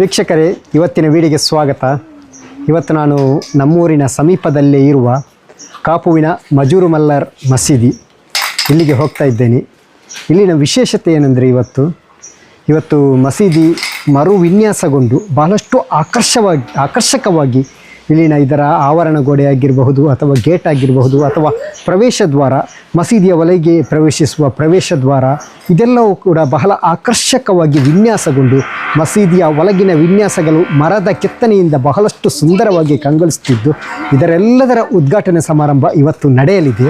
ವೀಕ್ಷಕರೇ, ಇವತ್ತಿನ ವಿಡಿಯೋಗೆ ಸ್ವಾಗತ. ಇವತ್ತು ನಾನು ನಮ್ಮೂರಿನ ಸಮೀಪದಲ್ಲೇ ಇರುವ ಕಾಪುವಿನ ಮಜೂರು ಮಲ್ಲರ್ ಮಸೀದಿ ಇಲ್ಲಿಗೆ ಹೋಗ್ತಾ ಇದ್ದೇನೆ. ಇಲ್ಲಿನ ವಿಶೇಷತೆ ಏನೆಂದರೆ ಇವತ್ತು ಇವತ್ತು ಮಸೀದಿ ಮರು ವಿನ್ಯಾಸಗೊಂಡು ಬಹಳಷ್ಟು ಆಕರ್ಷವಾಗಿ, ಆಕರ್ಷಕವಾಗಿ ಇಲ್ಲಿನ ಇದರ ಆವರಣ ಗೋಡೆ ಆಗಿರಬಹುದು ಅಥವಾ ಗೇಟ್ ಆಗಿರಬಹುದು ಅಥವಾ ಪ್ರವೇಶ ದ್ವಾರ, ಮಸೀದಿಯ ಒಳಗೆ ಪ್ರವೇಶಿಸುವ ಪ್ರವೇಶ ದ್ವಾರ, ಇದೆಲ್ಲವೂ ಕೂಡ ಬಹಳ ಆಕರ್ಷಕವಾಗಿ ವಿನ್ಯಾಸಗೊಂಡು ಮಸೀದಿಯ ಒಳಗಿನ ವಿನ್ಯಾಸಗಳು ಮರದ ಕೆತ್ತನೆಯಿಂದ ಬಹಳಷ್ಟು ಸುಂದರವಾಗಿ ಕಂಗೊಳಿಸುತ್ತಿದ್ದು, ಇದರೆಲ್ಲದರ ಉದ್ಘಾಟನೆ ಸಮಾರಂಭ ಇವತ್ತು ನಡೆಯಲಿದೆ.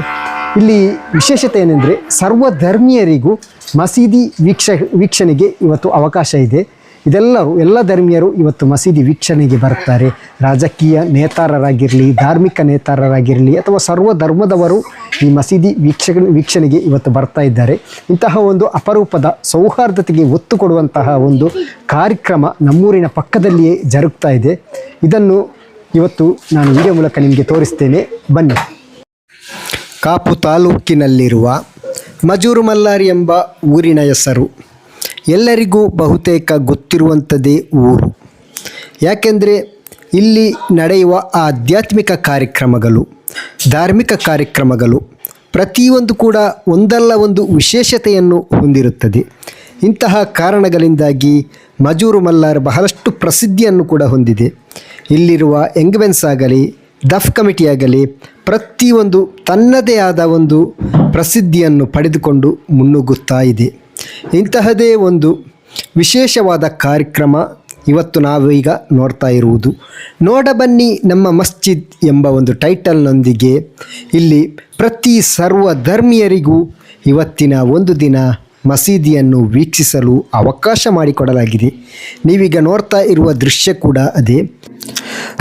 ಇಲ್ಲಿ ವಿಶೇಷತೆ ಏನೆಂದರೆ ಸರ್ವಧರ್ಮೀಯರಿಗೂ ಮಸೀದಿ ವೀಕ್ಷ, ವೀಕ್ಷಣೆಗೆ ಇವತ್ತು ಅವಕಾಶ ಇದೆ. ಇದೆಲ್ಲರೂ ಎಲ್ಲ ಧರ್ಮೀಯರು ಇವತ್ತು ಮಸೀದಿ ವೀಕ್ಷಣೆಗೆ ಬರ್ತಾರೆ ರಾಜಕೀಯ ನೇತಾರರಾಗಿರಲಿ, ಧಾರ್ಮಿಕ ನೇತಾರರಾಗಿರಲಿ ಅಥವಾ ಸರ್ವ ಧರ್ಮದವರು ಈ ಮಸೀದಿ ವೀಕ್ಷಕ ವೀಕ್ಷಣೆಗೆ ಇವತ್ತು ಬರ್ತಾ ಇದ್ದಾರೆ. ಇಂತಹ ಒಂದು ಅಪರೂಪದ ಸೌಹಾರ್ದತೆಗೆ ಒತ್ತು ಕೊಡುವಂತಹ ಒಂದು ಕಾರ್ಯಕ್ರಮ ನಮ್ಮೂರಿನ ಪಕ್ಕದಲ್ಲಿಯೇ ಜರುಗ್ತಾ ಇದೆ. ಇದನ್ನು ಇವತ್ತು ನಾನು ವಿಡಿಯೋ ಮೂಲಕ ನಿಮಗೆ ತೋರಿಸ್ತೇನೆ. ಬನ್ನಿ. ಕಾಪು ತಾಲೂಕಿನಲ್ಲಿರುವ ಮಜೂರು ಮಲ್ಲಾರಿ ಎಂಬ ಊರಿನ ಹೆಸರು. ಎಲ್ಲರಿಗೂ ಬಹುತೇಕ ಗೊತ್ತಿರುವಂಥದ್ದೇ ಊರು. ಯಾಕೆಂದರೆ ಇಲ್ಲಿ ನಡೆಯುವ ಆಧ್ಯಾತ್ಮಿಕ ಕಾರ್ಯಕ್ರಮಗಳು, ಧಾರ್ಮಿಕ ಕಾರ್ಯಕ್ರಮಗಳು ಪ್ರತಿಯೊಂದು ಕೂಡ ಒಂದಲ್ಲ ಒಂದು ವಿಶೇಷತೆಯನ್ನು ಹೊಂದಿರುತ್ತದೆ. ಇಂತಹ ಕಾರಣಗಳಿಂದಾಗಿ ಮಜೂರು ಮಲ್ಲಾರ್ ಬಹಳಷ್ಟು ಪ್ರಸಿದ್ಧಿಯನ್ನು ಕೂಡ ಹೊಂದಿದೆ. ಇಲ್ಲಿರುವ ಎಂಗ್ವೆನ್ಸ್ ಆಗಲಿ, ದಫ್ ಕಮಿಟಿ ಆಗಲಿ ಪ್ರತಿಯೊಂದು ತನ್ನದೇ ಆದ ಒಂದು ಪ್ರಸಿದ್ಧಿಯನ್ನು ಪಡೆದುಕೊಂಡು ಮುನ್ನುಗ್ಗುತ್ತಾ ಇದೆ. ಇಂತಹದೇ ಒಂದು ವಿಶೇಷವಾದ ಕಾರ್ಯಕ್ರಮ ಇವತ್ತು ನಾವು ಈಗ ನೋಡ್ತಾ ಇರುವುದು. ನೋಡಬನ್ನಿ ನಮ್ಮ ಮಸ್ಜಿದ್ ಎಂಬ ಒಂದು ಟೈಟಲ್ನೊಂದಿಗೆ. ಇಲ್ಲಿ ಪ್ರತಿ ಸರ್ವ ಧರ್ಮೀಯರಿಗೂ ಇವತ್ತಿನ ಒಂದು ದಿನ ಮಸೀದಿಯನ್ನು ವೀಕ್ಷಿಸಲು ಅವಕಾಶ ಮಾಡಿಕೊಡಲಾಗಿದೆ. ನೀವೀಗ ನೋಡ್ತಾ ಇರುವ ದೃಶ್ಯ ಕೂಡ ಅದೇ.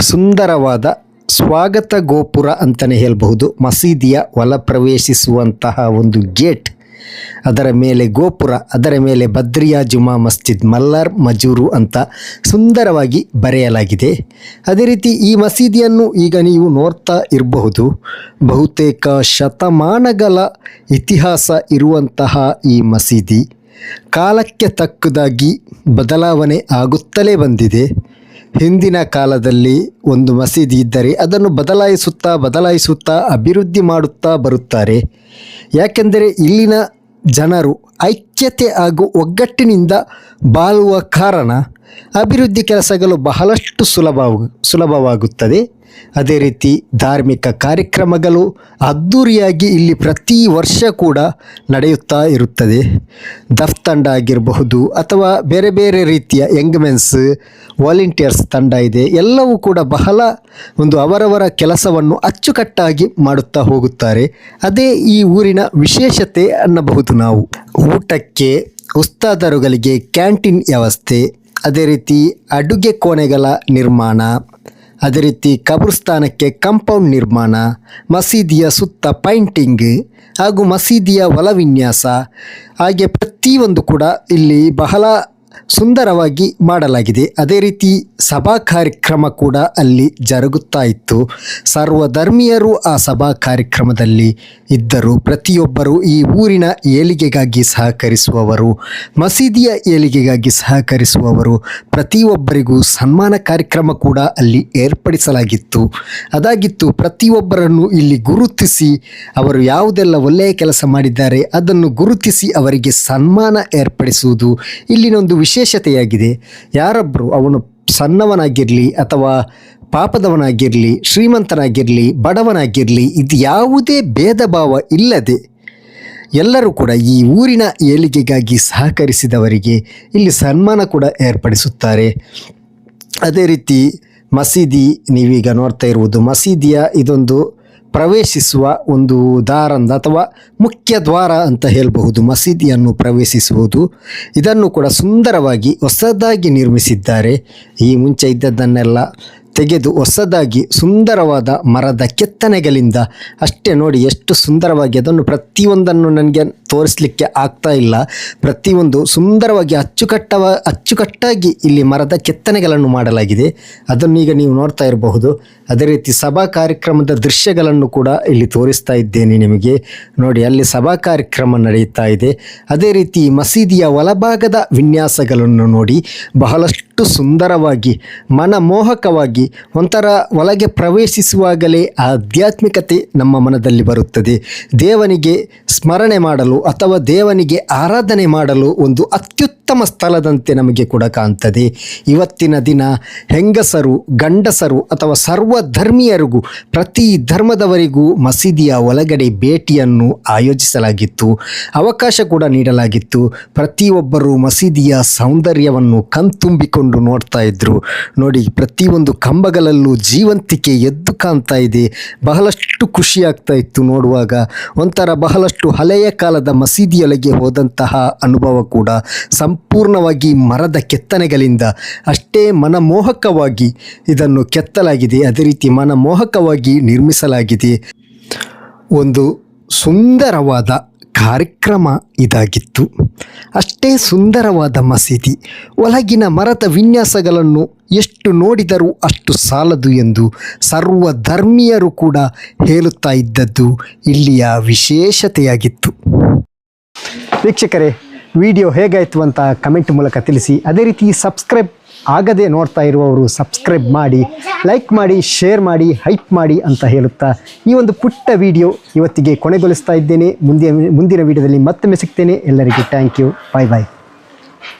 ಸುಂದರವಾದ ಸ್ವಾಗತ ಗೋಪುರ ಅಂತಲೇ ಹೇಳಬಹುದು. ಮಸೀದಿಯ ಒಳ ಪ್ರವೇಶಿಸುವಂತಹ ಒಂದು ಗೇಟ್. ಅದರ ಮೇಲೆ ಗೋಪುರ, ಅದರ ಮೇಲೆ ಬದ್ರಿಯಾ ಜುಮಾ ಮಸ್ಜಿದ್ ಮಲ್ಲಾರ್ ಮಜೂರು ಅಂತ ಸುಂದರವಾಗಿ ಬರೆಯಲಾಗಿದೆ. ಅದೇ ರೀತಿ ಈ ಮಸೀದಿಯನ್ನು ಈಗ ನೀವು ನೋಡ್ತಾ ಇರಬಹುದು. ಬಹುತೇಕ ಶತಮಾನಗಳ ಇತಿಹಾಸ ಇರುವಂತಹ ಈ ಮಸೀದಿ. ಕಾಲಕ್ಕೆ ತಕ್ಕದಾಗಿ ಬದಲಾವಣೆ ಆಗುತ್ತಲೇ ಬಂದಿದೆ. ಹಿಂದಿನ ಕಾಲದಲ್ಲಿ ಒಂದು ಮಸೀದಿ ಇದ್ದರೆ ಅದನ್ನು ಬದಲಾಯಿಸುತ್ತಾ ಬದಲಾಯಿಸುತ್ತಾ ಅಭಿವೃದ್ಧಿ ಮಾಡುತ್ತಾ ಬರುತ್ತಾರೆ. ಯಾಕೆಂದರೆ ಇಲ್ಲಿನ ಜನರು ಐಕ್ಯತೆ ಹಾಗೂ ಒಗ್ಗಟ್ಟಿನಿಂದ ಬಾಳುವ ಕಾರಣ ಅಭಿವೃದ್ಧಿ ಕೆಲಸಗಳು ಬಹಳಷ್ಟು ಸುಲಭ ಸುಲಭವಾಗುತ್ತದೆ. ಅದೇ ರೀತಿ ಧಾರ್ಮಿಕ ಕಾರ್ಯಕ್ರಮಗಳು ಅದ್ಧೂರಿಯಾಗಿ ಇಲ್ಲಿ ಪ್ರತಿ ವರ್ಷ ಕೂಡ ನಡೆಯುತ್ತಾ ಇರುತ್ತದೆ. ದಫ್ ತಂಡ ಆಗಿರಬಹುದು ಅಥವಾ ಬೇರೆ ಬೇರೆ ರೀತಿಯ ಯಂಗ್ಮೆನ್ಸ್ ವಾಲಂಟಿಯರ್ಸ್ ತಂಡ ಇದೆ. ಎಲ್ಲವೂ ಕೂಡ ಬಹಳ ಒಂದು ಅವರವರ ಕೆಲಸವನ್ನು ಅಚ್ಚುಕಟ್ಟಾಗಿ ಮಾಡುತ್ತಾ ಹೋಗುತ್ತಾರೆ. ಅದೇ ಈ ಊರಿನ ವಿಶೇಷತೆ ಅನ್ನಬಹುದು ನಾವು. ಊಟಕ್ಕೆ ಉಸ್ತಾದರುಗಳಿಗೆ ಕ್ಯಾಂಟೀನ್ ವ್ಯವಸ್ಥೆ, ಅದೇ ರೀತಿ ಅಡುಗೆ ಕೋಣೆಗಳ ನಿರ್ಮಾಣ ಅದೇ ರೀತಿ ಕಬ್ರಸ್ಥಾನಕ್ಕೆ ಕಾಂಪೌಂಡ್ ನಿರ್ಮಾಣ, ಮಸೀದಿಯ ಸುತ್ತ ಪೈಂಟಿಂಗ್ ಹಾಗೂ ಮಸೀದಿಯ ಒಲವಿನ್ಯಾಸ, ಹಾಗೆ ಪ್ರತಿಯೊಂದು ಕೂಡ ಇಲ್ಲಿ ಬಹಳ ಸುಂದರವಾಗಿ ಮಾಡಲಾಗಿದೆ. ಅದೇ ರೀತಿ ಸಭಾ ಕಾರ್ಯಕ್ರಮ ಕೂಡ ಅಲ್ಲಿ ಜರುಗುತ್ತಾ ಇತ್ತು. ಸರ್ವಧರ್ಮೀಯರು ಆ ಸಭಾ ಕಾರ್ಯಕ್ರಮದಲ್ಲಿ ಇದ್ದರು. ಪ್ರತಿಯೊಬ್ಬರು ಈ ಊರಿನ ಏಳಿಗೆಗಾಗಿ ಸಹಕರಿಸುವವರು, ಮಸೀದಿಯ ಏಳಿಗೆಗಾಗಿ ಸಹಕರಿಸುವವರು, ಪ್ರತಿಯೊಬ್ಬರಿಗೂ ಸನ್ಮಾನ ಕಾರ್ಯಕ್ರಮ ಕೂಡ ಅಲ್ಲಿ ಏರ್ಪಡಿಸಲಾಗಿತ್ತು. ಅದಾಗಿತ್ತು, ಪ್ರತಿಯೊಬ್ಬರನ್ನು ಇಲ್ಲಿ ಗುರುತಿಸಿ ಅವರು ಯಾವುದೆಲ್ಲ ಒಳ್ಳೆಯ ಕೆಲಸ ಮಾಡಿದ್ದಾರೆ ಅದನ್ನು ಗುರುತಿಸಿ ಅವರಿಗೆ ಸನ್ಮಾನ ಏರ್ಪಡಿಸುವುದು ಇಲ್ಲಿನೊಂದು ವಿಶೇಷತೆಯಾಗಿದೆ. ಯಾರೊಬ್ಬರು ಅವನು ಸಣ್ಣವನಾಗಿರಲಿ ಅಥವಾ ಪಾಪದವನಾಗಿರಲಿ, ಶ್ರೀಮಂತನಾಗಿರಲಿ, ಬಡವನಾಗಿರಲಿ, ಇದು ಯಾವುದೇ ಭೇದ ಭಾವ ಇಲ್ಲದೆ ಎಲ್ಲರೂ ಕೂಡ ಈ ಊರಿನ ಏಳಿಗೆಗಾಗಿ ಸಹಕರಿಸಿದವರಿಗೆ ಇಲ್ಲಿ ಸನ್ಮಾನ ಕೂಡ ಏರ್ಪಡಿಸುತ್ತಾರೆ. ಅದೇ ರೀತಿ ಮಸೀದಿ, ನೀವೀಗ ನೋಡ್ತಾ ಇರುವುದು ಮಸೀದಿಯ ಇದೊಂದು ಪ್ರವೇಶಿಸುವ ಒಂದು ದಾರಂದ ಅಥವಾ ಮುಖ್ಯ ದ್ವಾರ ಅಂತ ಹೇಳಬಹುದು, ಮಸೀದಿಯನ್ನು ಪ್ರವೇಶಿಸುವುದು. ಇದನ್ನು ಕೂಡ ಸುಂದರವಾಗಿ ಹೊಸದಾಗಿ ನಿರ್ಮಿಸಿದ್ದಾರೆ. ಈ ಮುಂಚೆ ಇದ್ದದ್ದನ್ನೆಲ್ಲ ತೆಗೆದು ಹೊಸದಾಗಿ ಸುಂದರವಾದ ಮರದ ಕೆತ್ತನೆಗಳಿಂದ ಅಷ್ಟೇ ನೋಡಿ ಎಷ್ಟು ಸುಂದರವಾಗಿ ಅದನ್ನು ಪ್ರತಿಯೊಂದನ್ನು ನನಗೆ ತೋರಿಸಲಿಕ್ಕೆ ಆಗ್ತಾ ಇಲ್ಲ. ಪ್ರತಿಯೊಂದು ಸುಂದರವಾಗಿ ಅಚ್ಚುಕಟ್ಟವ, ಅಚ್ಚುಕಟ್ಟಾಗಿ ಇಲ್ಲಿ ಮರದ ಕೆತ್ತನೆಗಳನ್ನು ಮಾಡಲಾಗಿದೆ. ಅದನ್ನು ಈಗ ನೀವು ನೋಡ್ತಾ ಇರಬಹುದು. ಅದೇ ರೀತಿ ಸಭಾ ಕಾರ್ಯಕ್ರಮದ ದೃಶ್ಯಗಳನ್ನು ಕೂಡ ಇಲ್ಲಿ ತೋರಿಸ್ತಾ ಇದ್ದೇನೆ ನಿಮಗೆ. ನೋಡಿ, ಅಲ್ಲಿ ಸಭಾ ಕಾರ್ಯಕ್ರಮ ನಡೆಯುತ್ತಾ ಇದೆ. ಅದೇ ರೀತಿ ಮಸೀದಿಯ ಒಳಭಾಗದ ವಿನ್ಯಾಸಗಳನ್ನು ನೋಡಿ. ಬಹಳಷ್ಟು ಸುಂದರವಾಗಿ, ಮನಮೋಹಕವಾಗಿ, ಒಂಥರ ಒಳಗೆ ಪ್ರವೇಶಿಸುವಾಗಲೇ ಆಧ್ಯಾತ್ಮಿಕತೆ ನಮ್ಮ ಮನದಲ್ಲಿ ಬರುತ್ತದೆ. ದೇವನಿಗೆ ಸ್ಮರಣೆ ಮಾಡಲು ಅಥವಾ ದೇವನಿಗೆ ಆರಾಧನೆ ಮಾಡಲು ಒಂದು ಅತ್ಯುತ್ತಮ ಸ್ಥಳದಂತೆ ನಮಗೆ ಕೂಡ ಕಾಣ್ತದೆ. ಇವತ್ತಿನ ದಿನ ಹೆಂಗಸರು, ಗಂಡಸರು ಅಥವಾ ಸರ್ವ ಧರ್ಮೀಯರಿಗೂ ಪ್ರತಿ ಧರ್ಮದವರಿಗೂ ಮಸೀದಿಯ ಒಳಗಡೆ ಭೇಟಿಯನ್ನು ಆಯೋಜಿಸಲಾಗಿತ್ತು. ಅವಕಾಶ ಕೂಡ ನೀಡಲಾಗಿತ್ತು. ಪ್ರತಿಯೊಬ್ಬರು ಮಸೀದಿಯ ಸೌಂದರ್ಯವನ್ನು ಕಣ್ತುಂಬಿಕೊಂಡು ನೋಡ್ತಾ ಇದ್ರು. ನೋಡಿ, ಪ್ರತಿಯೊಂದು ಕಂಬಗಳಲ್ಲೂ ಜೀವಂತಿಕೆ ಎದ್ದು ಕಾಣ್ತಾ ಇದೆ. ಬಹಳಷ್ಟು ಖುಷಿಯಾಗ್ತಾ ಇತ್ತು ನೋಡುವಾಗ. ಒಂಥರ ಬಹಳಷ್ಟು ಹಳೆಯ ಕಾಲದ ಮಸೀದಿಯೊಳಗೆ ಹೋದಂತಹ ಅನುಭವ ಕೂಡ. ಸಂಪೂರ್ಣವಾಗಿ ಮರದ ಕೆತ್ತನೆಗಳಿಂದ ಅಷ್ಟೇ ಮನಮೋಹಕವಾಗಿ ಇದನ್ನು ಕೆತ್ತಲಾಗಿದೆ. ಅದೇ ರೀತಿ ಮನಮೋಹಕವಾಗಿ ನಿರ್ಮಿಸಲಾಗಿದೆ. ಒಂದು ಸುಂದರವಾದ ಕಾರ್ಯಕ್ರಮ ಇದಾಗಿತ್ತು. ಅಷ್ಟೇ ಸುಂದರವಾದ ಮಸೀದಿ. ಒಳಗಿನ ಮರದ ವಿನ್ಯಾಸಗಳನ್ನು ಎಷ್ಟು ನೋಡಿದರೂ ಅಷ್ಟು ಸಾಲದು ಎಂದು ಸರ್ವ ಧರ್ಮೀಯರು ಕೂಡ ಹೇಳುತ್ತಾ ಇದ್ದದ್ದು ಇಲ್ಲಿಯ ವಿಶೇಷತೆಯಾಗಿತ್ತು. ವೀಕ್ಷಕರೇ ವಿಡಿಯೋ ಹೇಗಾಯಿತು ಅಂತ ಕಮೆಂಟ್ ಮೂಲಕ ತಿಳಿಸಿ. ಅದೇ ರೀತಿ ಸಬ್ಸ್ಕ್ರೈಬ್ ಆಗದೆ ನೋಡ್ತಾ ಇರುವವರು ಸಬ್ಸ್ಕ್ರೈಬ್ ಮಾಡಿ, ಲೈಕ್ ಮಾಡಿ, ಶೇರ್ ಮಾಡಿ, ಹೈಪ್ ಮಾಡಿ ಅಂತ ಹೇಳುತ್ತಾ ಈ ಒಂದು ಪುಟ್ಟ ವಿಡಿಯೋ ಇವತ್ತಿಗೆ ಕೊನೆಗೊಳಿಸ್ತಾ ಇದ್ದೇನೆ. ಮುಂದಿನ ಮುಂದಿನ ವಿಡಿಯೋದಲ್ಲಿ ಮತ್ತೊಮ್ಮೆ ಸಿಗ್ತೇನೆ. ಎಲ್ಲರಿಗೂ ಥ್ಯಾಂಕ್ ಯು ಬಾಯ್ ಬಾಯ್